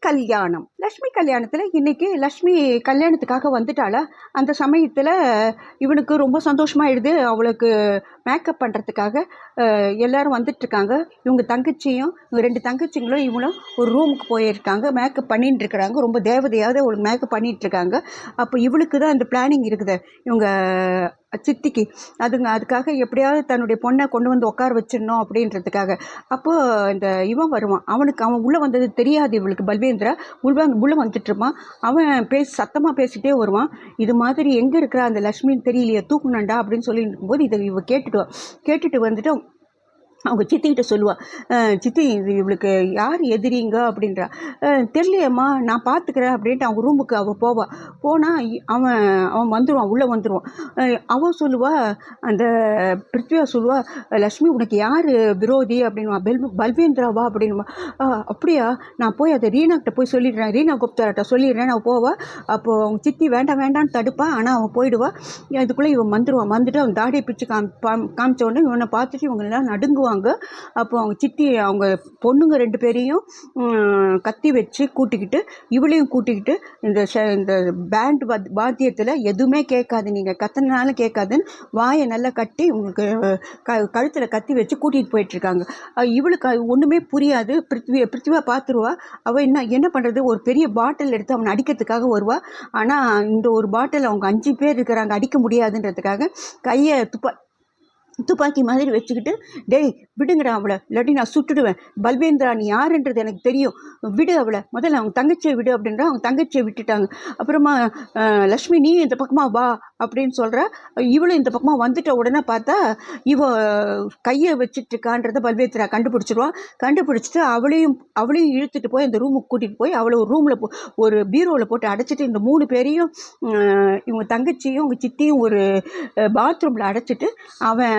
கல்யாணம். லக்ஷ்மி கல்யாணத்தில் இன்னைக்கு லக்ஷ்மி கல்யாணத்துக்காக வந்துட்டாளா? அந்த சமயத்தில் இவனுக்கு ரொம்ப சந்தோஷமாயிடுது. அவளுக்கு மேக்கப் பண்ணுறதுக்காக எல்லோரும் வந்துட்டுருக்காங்க இவங்க தங்கச்சியும் இவங்க ரெண்டு தங்கச்சிங்களும் இவங்களும் ஒரு ரூமுக்கு போயிருக்காங்க. மேக்கப் பண்ணிட்டு இருக்கிறாங்க ரொம்ப தேவதையாவது அவளுக்கு மேக்கப் பண்ணிகிட்ருக்காங்க இருக்காங்க அப்போ இவளுக்கு தான் அந்த பிளானிங் இருக்குது. இவங்க சித்திக்கு. அதுங்க அதுக்காக எப்படியாவது தன்னுடைய பொண்ணை கொண்டு வந்து உட்கார வச்சிடணும் அப்படின்றதுக்காக. அப்போது இந்த இவன் வருவான். அவனுக்கு அவன் உள்ளே வந்தது தெரியாது இவளுக்கு பல்வேந்திரா. உள்ள உள்ளே வந்துட்டு இருப்பான் அவன் பேசி சத்தமாக பேசிகிட்டே வருவான். இது மாதிரி எங்கே இருக்கிற அந்த லக்ஷ்மின்னு தெரியலையே தூக்குனண்டா அப்படின்னு சொல்லி இருக்கும்போது இதை இவ கேட்டுட்டு வா. கேட்டுட்டு வந்துட்டு அவங்க சித்திக்கிட்ட சொல்லுவாள் சித்தி இது இவளுக்கு யார் எதிரிங்க அப்படின்றா. தெரியலையம்மா தெரியலையேம்மா நான் பார்த்துக்கிறேன் அப்படின்ட்டு அவங்க ரூமுக்கு அவள் போவாள் போனால் அவன் அவன் வந்துடுவான் உள்ளே வந்துடுவான் அவன் சொல்லுவா அந்த பிருத்வியா சொல்லுவா லக்ஷ்மி உனக்கு யார் விரோதி? அப்படின்வா பெல் பல்வேந்திராவா? அப்படின்வா "ஆ, அப்படியா நான் போய் அதை ரீனாக்கிட்ட போய் சொல்லிடுறேன். ரீனா குப்தார்கிட்ட சொல்லிடுறேன். நான் போவா. அப்போது அவங்க சித்தி வேண்டாம் வேண்டாம்னு தடுப்பா. ஆனால் அவன் போயிடுவா. இதுக்குள்ளே இவன் வந்துடுவான் வந்துட்டு அவன் தாடியை பிடிச்சி காம் காமிச்ச உடனே இவனை பார்த்துட்டு இவங்க எல்லாம் போவாங்க அப்போ அவங்க சித்தி அவங்க பொண்ணுங்க ரெண்டு பேரையும் கத்தி வச்சு கூட்டிக்கிட்டு இவளையும் கூட்டிக்கிட்டு இந்த ஷ- இந்த பேண்ட் வாத்தியத்தில் எதுவுமே கேட்காது. நீங்கள் கத்துனாலும் கேட்காதுன்னு வாயை நல்லா கட்டி உங்களுக்கு க கழுத்தில் கத்தி வச்சு கூட்டிகிட்டு போயிட்டுருக்காங்க. இவளுக்கு அது ஒன்றுமே புரியாது. பிருத்வி பிருத்திவா பார்த்துருவா அவள் என்ன என்ன பண்ணுறது ஒரு பெரிய பாட்டில் எடுத்து அவனை அடிக்கிறதுக்காக வருவா. ஆனால் இந்த ஒரு பாட்டில் அவங்க அஞ்சு பேர் இருக்கிறாங்க. அடிக்க முடியாதுன்றதுக்காக கையை துப்பா துப்பாக்கி மாதிரி வச்சுக்கிட்டு டேய் விடுங்கடா அவளை. இல்லாட்டி நான் சுட்டுடுவேன். பல்வேந்திரா நீ யாருன்றது எனக்கு தெரியும். விடு அவளை. முதல்ல அவங்க தங்கச்சியை விடு அப்படின்றா அவங்க தங்கச்சியை விட்டுட்டாங்க. அப்புறமா லக்ஷ்மி நீ இந்த பக்கமாக வா அப்படின்னு சொல்கிறா இவளும் இந்த பக்கமாக வந்துட்ட. உடனே பார்த்தா இவ கையை வச்சுட்டு இருக்கான்றதை பல்வேந்திரா கண்டுபிடிச்சிருவான் கண்டுபிடிச்சிட்டு அவளையும் அவளையும் இழுத்துட்டு போய் அந்த ரூமுக்கு கூட்டிகிட்டு போய் அவளை ஒரு ரூமில் ஒரு பீரோவில் போட்டு அடைச்சிட்டு இந்த மூணு பேரையும் இவங்க தங்கச்சியும் இவங்க சித்தியும் ஒரு பாத்ரூமில் அடைச்சிட்டு அவன்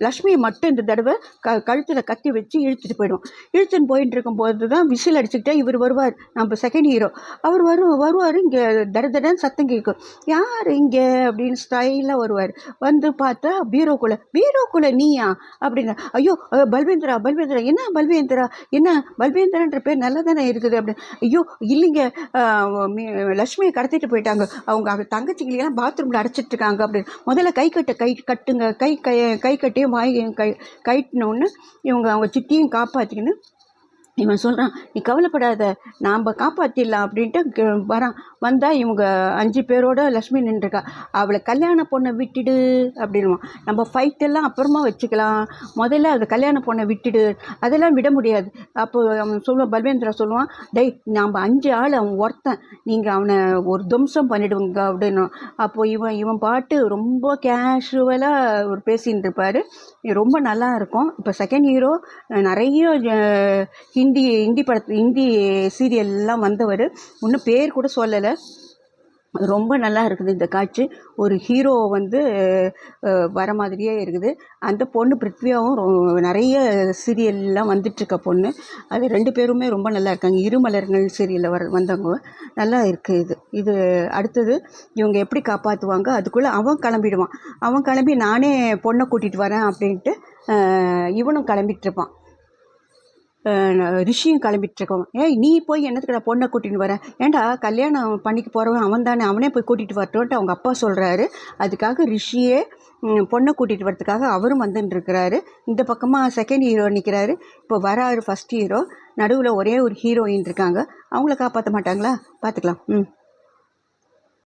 லக்ஷ்மியை மட்டும் இந்த தடவை க கழுத்தில் கத்தி வச்சு இழுத்துட்டு போயிடுவான் இழுத்துன்னு போயிட்டு இருக்கும்போது தான் விசில் அடிச்சுக்கிட்டே இவர் வருவார். நம்ம செகண்ட் ஹீரோ அவர் வரும் வருவார் இங்கே தட தடன்னு சத்தம் கேட்கும். யார் இங்கே? அப்படின்னு ஸ்டைலாக வருவார். வந்து பார்த்தா பீரோக்குள்ளே பீரோக்குள்ளே நீயா? அப்படின்னா. ஐயோ பல்வேந்திரா பல்வேந்திரா என்ன பல்வேந்திரா? என்ன பல்வேந்திரான்ற பேர் நல்லா தானே இருக்குது? அப்படின்னு. ஐயோ இல்லைங்க. லக்ஷ்மியை கடத்திட்டு போயிட்டாங்க. அவங்க அவங்க பாத்ரூமில் அடைச்சிட்டு இருக்காங்க. அப்படின்னு. முதல்ல கை கட்ட கை கட்டுங்க. கை கை கை கட்டி கட்டியும் வாய் கை கட்டினோன்னு இவங்க அவங்க சித்தியும் காப்பாற்றிக்கின்னு இவன் சொல்கிறான் நீ கவலைப்படாத நாம் காப்பாற்றிடலாம் அப்படின்ட்டு வரான். வந்தால் இவங்க அஞ்சு பேரோட லக்ஷ்மி நின்றுருக்கா. அவளை கல்யாண பொண்ணை விட்டுடு அப்படின்வான் நம்ம ஃபைட்டெல்லாம் அப்புறமா வச்சுக்கலாம். முதல்ல அந்த கல்யாண பொண்ணை விட்டுடு. அதெல்லாம் விட முடியாது. அப்போ அவன் சொல்லுவான் பல்வேந்திரா சொல்லுவான் டேய் நாம் அஞ்சு ஆள் அவன் ஒருத்தன். நீங்கள் அவனை ஒரு துவம்சம் பண்ணிடுவங்க அப்படின்னு அப்போது இவன் இவன் பாட்டு ரொம்ப கேஷுவலாக ஒரு பேசின்னு இருப்பார் ரொம்ப நல்லா இருக்கும். இப்போ செகண்ட் ஹீரோ நிறைய ஹிந்தி ஹிந்தி படத்து ஹிந்தி சீரியல்லாம் வந்தவர். இன்னும் பேர் கூட சொல்லலை. ரொம்ப நல்லா இருக்குது இந்த காட்சி. ஒரு ஹீரோ வந்து வர மாதிரியே இருக்குது. அந்த பொண்ணு பிருத்வியாவும் ரொ- நிறைய சீரியல்லாம் வந்துட்டுருக்க பொண்ணு. அது ரெண்டு பேருமே ரொம்ப நல்லா இருக்காங்க. இருமலர்கள் சீரியலில் வர வந்தவங்க. நல்லா இருக்குது இது. இது அடுத்தது இவங்க எப்படி காப்பாற்றுவாங்க அதுக்குள்ளே அவன் கிளம்பிடுவான். அவன் கிளம்பி நானே பொண்ணை கூட்டிகிட்டு வரேன் அப்படின்ட்டு இவனும் கிளம்பிட்டு இருப்பான். ரிஷியும் கிளம்பிட்டுருக்கோம் ஏய் நீ போய் என்னத்துக்கடா பொண்ணை கூட்டின்னு வரேன் ஏன்டா கல்யாணம் பண்ணிக்க போகிறவன் அவன் தானே அவனே போய் கூட்டிகிட்டு வரட்டும்ன்ட்டு அவங்க அப்பா சொல்கிறாரு அதுக்காக ரிஷியே பொண்ணை கூட்டிகிட்டு வரதுக்காக அவரும் வந்துட்டு இருக்கிறாரு இந்த பக்கமாக செகண்ட் ஹீரோ நிற்கிறாரு இப்போ வராரு ஃபஸ்ட் ஹீரோ நடுவில் ஒரே ஒரு ஹீரோயின் இருக்காங்க. அவங்கள காப்பாற்ற மாட்டாங்களா? பார்த்துக்கலாம் ம்.